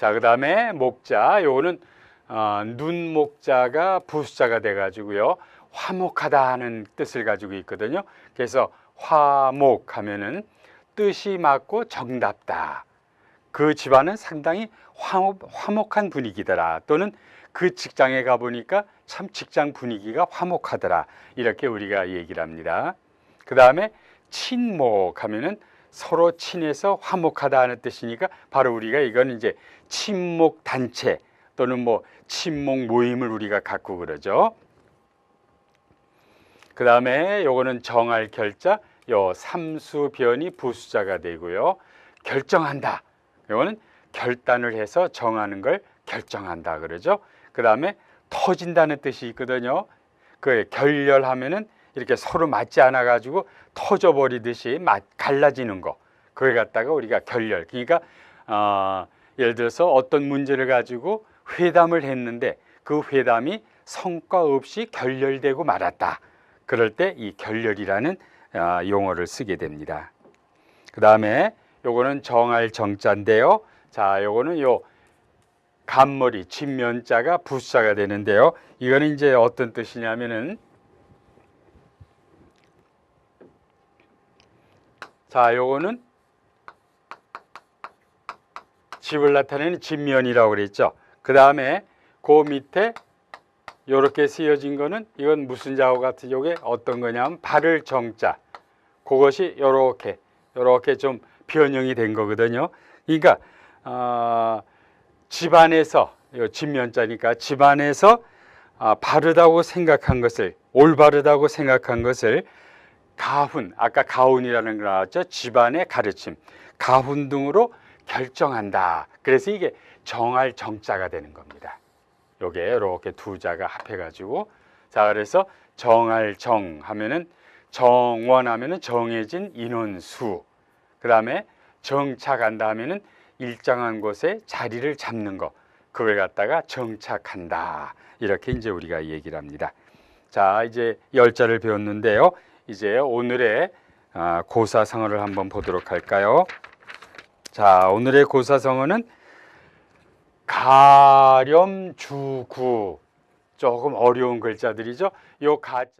자, 그 다음에 목자. 요거는 어, 눈 목자가 부수자가 돼 가지고요. 화목하다 하는 뜻을 가지고 있거든요. 그래서 화목 하면은 뜻이 맞고 정답다. 그 집안은 상당히 화목, 화목한 분위기더라. 또는 그 직장에 가 보니까 참 직장 분위기가 화목하더라. 이렇게 우리가 얘기를 합니다. 그 다음에 친목 하면은 서로 친해서 화목하다 하는 뜻이니까 바로 우리가 이건 이제 친목 단체 또는 뭐 친목 모임을 우리가 갖고 그러죠. 그 다음에 요거는 정할 결자, 요 삼수변이 부수자가 되고요. 결정한다. 요거는 결단을 해서 정하는 걸 결정한다 그러죠. 그 다음에 터진다는 뜻이 있거든요. 그 결렬하면은 이렇게 서로 맞지 않아 가지고 터져 버리듯이 맞- 갈라지는 거. 그걸 갖다가 우리가 결렬. 그러니까 어, 예를 들어서 어떤 문제를 가지고 회담을 했는데 그 회담이 성과 없이 결렬되고 말았다. 그럴 때 이 결렬이라는 아, 용어를 쓰게 됩니다. 그 다음에 요거는 정할 정자인데요. 자, 요거는 요 간머리 진면자가 부사가 되는데요. 이거는 이제 어떤 뜻이냐면은 자, 요거는 집을 나타내는 진면이라고 그랬죠. 그 다음에 그 밑에 요렇게 쓰여진 거는 이건 무슨 자호 같은 요게 어떤 거냐면 발을 정자 그것이 요렇게 요렇게 좀 변형이 된 거거든요. 그러니까 어, 집안에서 요 진면자니까 집안에서 아, 바르다고 생각한 것을 올바르다고 생각한 것을 가훈 아까 가훈이라는 거 나왔죠? 집안의 가르침. 가훈 등으로 결정한다. 그래서 이게 정할 정자가 되는 겁니다. 요게 이렇게 두 자가 합해 가지고. 자 그래서 정할 정 하면은 정원 하면은 정해진 인원수. 그 다음에 정착한다 하면은 일정한 곳에 자리를 잡는 거. 그걸 갖다가 정착한다. 이렇게 이제 우리가 얘기를 합니다. 자 이제 열자를 배웠는데요. 이제 오늘의 아, 고사성어를 한번 보도록 할까요? 자 오늘의 고사성어는 가렴주구 조금 어려운 글자들이죠. 요 가자